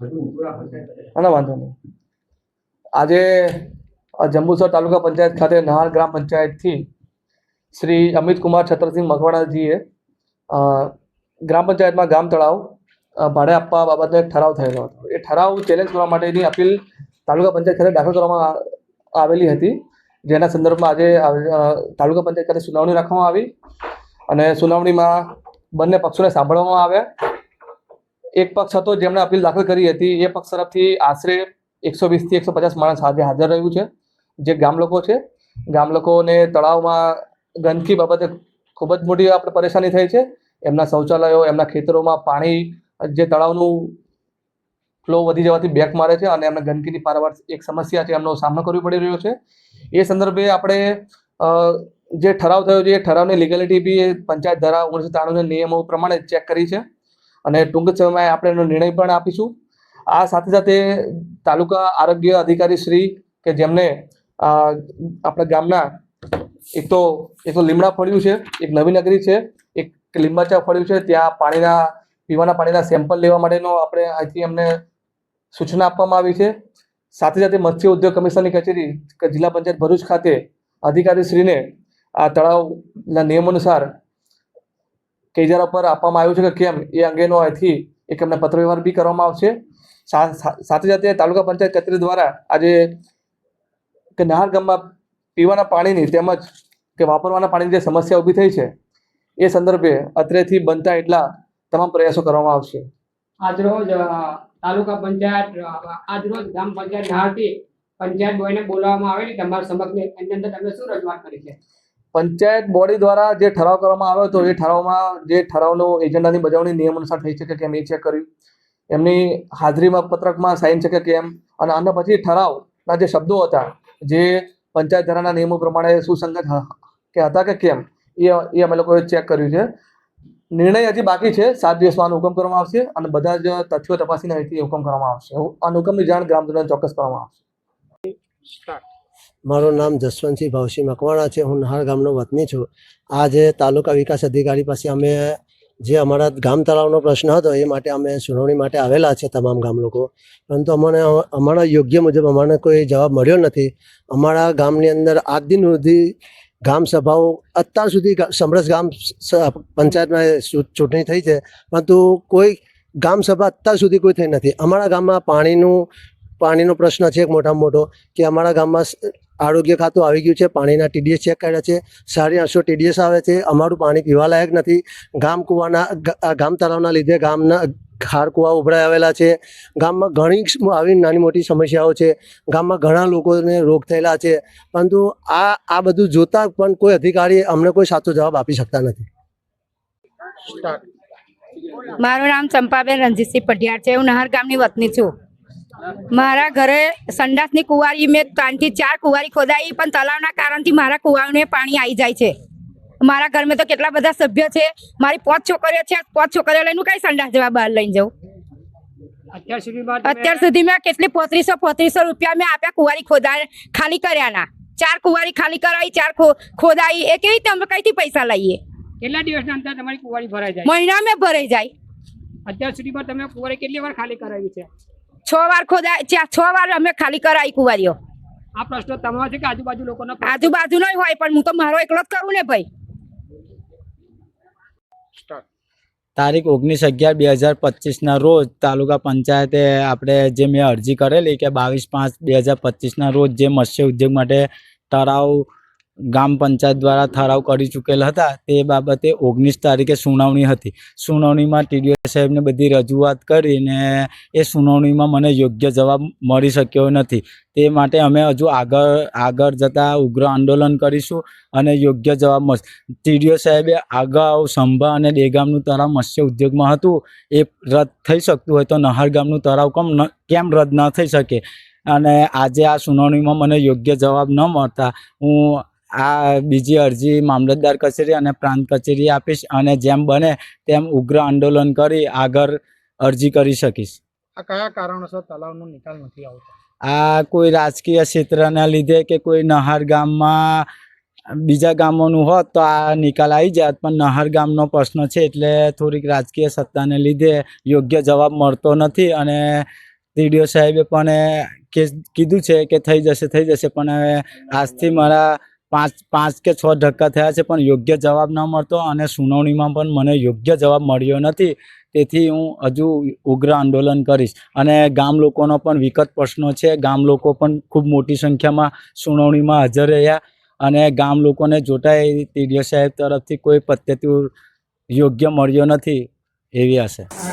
ના, વાંધો નહીં. આજે જંબુસર તાલુકા પંચાયત ખાતે નહાર ગ્રામ પંચાયતથી શ્રી અમિત કુમાર છત્રસિંહ મકવાણાજીએ ગ્રામ પંચાયતમાં ગામ તળાવ ભાડે આપવા બાબતે ઠરાવ થયેલો હતો. એ ઠરાવ ચેલેન્જ કરવા માટેની અપીલ તાલુકા પંચાયત ખાતે દાખલ કરવામાં આવેલી હતી. જેના સંદર્ભમાં આજે તાલુકા પંચાયત ખાતે સુનાવણી રાખવામાં આવી અને સુનાવણીમાં બંને પક્ષોને સાંભળવામાં આવ્યા. એક પક્ષ હતો જેમણે અપીલ દાખલ કરી હતી, એ પક્ષ તરફથી આશરે એકસો વીસથી એકસો પચાસ માણસ આજે હાજર રહ્યું છે. જે ગામ લોકો છે, ગામ લોકોને તળાવમાં ગંદકી બાબતે ખૂબ જ મોટી આપણે પરેશાની થઈ છે. એમના શૌચાલયો, એમના ખેતરોમાં પાણી, જે તળાવનું ફ્લો વધી જવાથી બેક મારે છે અને એમને ગંદકીની પારવાર એક સમસ્યા છે એમનો સામનો કરવો પડી રહ્યો છે. એ સંદર્ભે આપણે જે ઠરાવ થયો છે, એ ઠરાવની લીગેલિટી બી પંચાયત ધારા ઓગણીસો ત્રાણુંના નિયમો પ્રમાણે ચેક કરી છે. અને ટૂંક સમયમાં આપણે એનો નિર્ણય પણ આપીશું. આ સાથે સાથે તાલુકા આરોગ્ય અધિકારી શ્રી કે જેમને આપણા ગામના એક તો એક તો લીમડા ફળ્યું છે, એક નવી નગરી છે, એક લીંબાચા ફળ્યું છે, ત્યાં પાણીના, પીવાના પાણીના સેમ્પલ લેવા માટેનો આપણે અહીંથી અમને સૂચના આપવામાં આવી છે. સાથે સાથે મત્સ્ય ઉદ્યોગ કમિશનની કચેરી જિલ્લા પંચાયત ભરૂચ ખાતે અધિકારીશ્રીને આ તળાવના નિયમ અનુસાર કેજારા પર આપવામાં આવ્યું છે કે કેમ, એ અંગેનો અહીંથી એક એમને પત્ર વ્યવહાર બી કરવામાં આવશે. સાથે સાથે તાલુકા પંચાયત કચેરી દ્વારા આજે કે નહાર ગામમાં પીવાના પાણીની તેમજ કે વાપરવાના પાણીની જે સમસ્યા ઊભી થઈ છે, એ સંદર્ભે અત્રેથી બનતા એટલા તમામ પ્રયાસો કરવામાં આવશે. આજરોજ તાલુકા પંચાયત આજરોજ ગ્રામ પંચાયત નહારથી પંચાયત બોયને બોલાવવામાં આવેલી તમારા સમક્ષ અંદર તમે શું રજૂઆત કરી છે? પંચાયત બોડી દ્વારા જે ઠરાવ કરવામાં આવ્યો હતો, એ ઠરાવમાં જે ઠરાવનો એજન્ડાની બજાવણી નિયમ અનુસાર થઈ શકે કેમ એ ચેક કર્યું. એમની હાજરીમાં પત્રકમાં સાઇન છે કે કેમ? અને આના પછી ઠરાવના જે શબ્દો હતા, જે પંચાયત ધારાના નિયમો પ્રમાણે સુસંગત કે હતા કે કેમ, એ એ અમે લોકોએ ચેક કર્યું છે. નિર્ણય હજી બાકી છે, સાત દિવસમાં આનો હુકમ કરવામાં આવશે અને બધા જ તથ્યો તપાસીને અહીંથી હુકમ કરવામાં આવશે. આ હુકમની જાણ ગ્રામજનોને ચોક્કસ કરવામાં આવશે. મારું નામ જસવંતસિંહ ભાવસિંહ મકવાણા છે. હું નહાર ગામનો વતની છું. આજે તાલુકા વિકાસ અધિકારી પાસે અમે જે અમારા ગામ તળાવનો પ્રશ્ન હતો એ માટે અમે સુનાવણી માટે આવેલા છે તમામ ગામ લોકો. પરંતુ અમને અમારા યોગ્ય મુજબ અમને કોઈ જવાબ મળ્યો નથી. અમારા ગામની અંદર આજ દિન સુધી ગામ સભાઓ અત્યાર સુધી સમરસ ગામ પંચાયતમાં ચૂંટણી થઈ છે. પરંતુ કોઈ ગામ સભા અત્યાર સુધી કોઈ થઈ નથી. અમારા ગામમાં પાણીનું પાણીનો પ્રશ્ન છે એક મોટામાં મોટો કે અમારા ગામમાં આરોગ્ય ખાતું આવી ગયું છે પાણીના ટીડીએસ ચેક કર્યા છે સાડી આઠસો ટીડીએસ આવે છે અમારું પાણી પીવા લાયક નથી. ગામ કૂવાના ગામ તળાવના લીધે ગામના ખાર કૂવા ઉભરાઈ આવેલા છે. ગામમાં ઘણી આવી નાની મોટી સમસ્યાઓ છે. ગામમાં ઘણા લોકોને રોગ થયેલા છે. પરંતુ આ આ બધું જોતાં પણ કોઈ અધિકારી અમને કોઈ સાચો જવાબ આપી શકતા નથી. મારું નામ ચંપાબેન રણજીતસિંહ પઢિયાર છે. હું નહર ગામની વતની છું. મારા ઘરે સંડાસની કુંવારી મેં ત્રણથી ચાર કુંવારી ખોદાઈ પણ તળાવના કારણથી મારા કુવાને પાણી આવી જાય છે. મારા ઘરમાં તો કેટલા બધા સભ્ય છે. મારી પાંચ છોકરીઓ છે. પાંચ છોકરીઓ લઈને કઈ સંડાસ જવા બહાર લઈને જાઉં? અત્યાર સુધી મેં કેટલી પોત્રીસો પોત્રીસો રૂપિયા મેં આપ્યા કુંવારી ખોદા ખાલી કર્યાના. ચાર કુંવારી ખાલી કરાવી ચાર ખોદાઈ. એ કેવી રીતે અમે કઈથી પૈસા લઈએ? કેટલા દિવસના અંતર તમારી કુંવારી ભરાઈ જાય? મહિના મેં ભરાઈ જાય. અત્યાર સુધીમાં તમે કુંવારી કેટલી વાર ખાલી કરાવી છે? છ વાર ખોદા ત્યાં છ વાર અમે ખાલી કરાવી કુંવારીઓ. આ પ્રશ્ન તમારો છે કે આજુબાજુ લોકોનો આજુબાજુ નહીં હોય પણ હું તો મારો એકલો જ કરું ને ભાઈ. તારીખ ઓગણીસ અગિયાર બે હજાર પચીસના રોજ તાલુકા પંચાયતે આપણે જે મેં અરજી કરેલી કે બાવીસ પાંચ બે હજાર પચીસના રોજ જે મત્સ્ય ઉદ્યોગ માટે ઠરાવ ગામ પંચાયત દ્વારા ઠરાવ કરી ચૂકેલ હતા. તે બાબતે ઓગણીસ તારીખે સુનાવણી હતી. સુનાવણીમાં ટીડીઓ સાહેબને બધી રજૂઆત કરીને એ સુનાવણીમાં મને યોગ્ય જવાબ મળી શક્યો નથી. તે માટે અમે હજુ આગળ આગળ જતાં ઉગ્ર આંદોલન કરીશું અને યોગ્ય જવાબ મળશે. ટીડીઓ સાહેબે અગાઉ સંભા અને દેગામનું તળાવ મત્સ્ય ઉદ્યોગમાં હતું. એ રદ થઈ શકતું હોય તો નહાર ગામનું તળાવ કેમ કેમ રદ ન થઈ શકે? અને આજે આ સુનાવણીમાં મને યોગ્ય જવાબ ન મળતા હું આ બીજી અરજી મામલતદાર કચેરી અને પ્રાંત કચેરી આપીશ અને જેમ બને તેમ ઉગ્ર આંદોલન કરી આગળ અરજી કરી શકીશ. આ કયા કારણોસર તળાવનો નિકાલ નથી આવતો? આ કોઈ રાજકીય ક્ષેત્રના લીધે કે કોઈ નહાર ગામમાં બીજા ગામોનું હોત તો આ નિકાલ આવી જાત પણ નહર ગામનો પ્રશ્ન છે એટલે થોડીક રાજકીય સત્તાને લીધે યોગ્ય જવાબ મળતો નથી અને ટીડીઓ સાહેબે પણ એ કે કીધું છે કે થઈ જશે થઈ જશે પણ હવે આજથી મારા પાંચ પાંચ કે છ ધક્કા થયા છે, પણ યોગ્ય જવાબ ન મળતો અને સુનાવણીમાં પણ મને યોગ્ય જવાબ મળ્યો નથી. તેથી હું હજુ ઉગ્ર આંદોલન કરીશ. અને ગામ લોકોનો પણ વિકટ પ્રશ્નો છે. ગામ લોકો પણ ખૂબ મોટી સંખ્યામાં સુનાવણીમાં હાજર રહ્યા અને ગામ લોકોને જોતા ટીડીઓ સાહેબ તરફથી કોઈ પદ્ધતિ યોગ્ય મળ્યો નથી એવી આશા.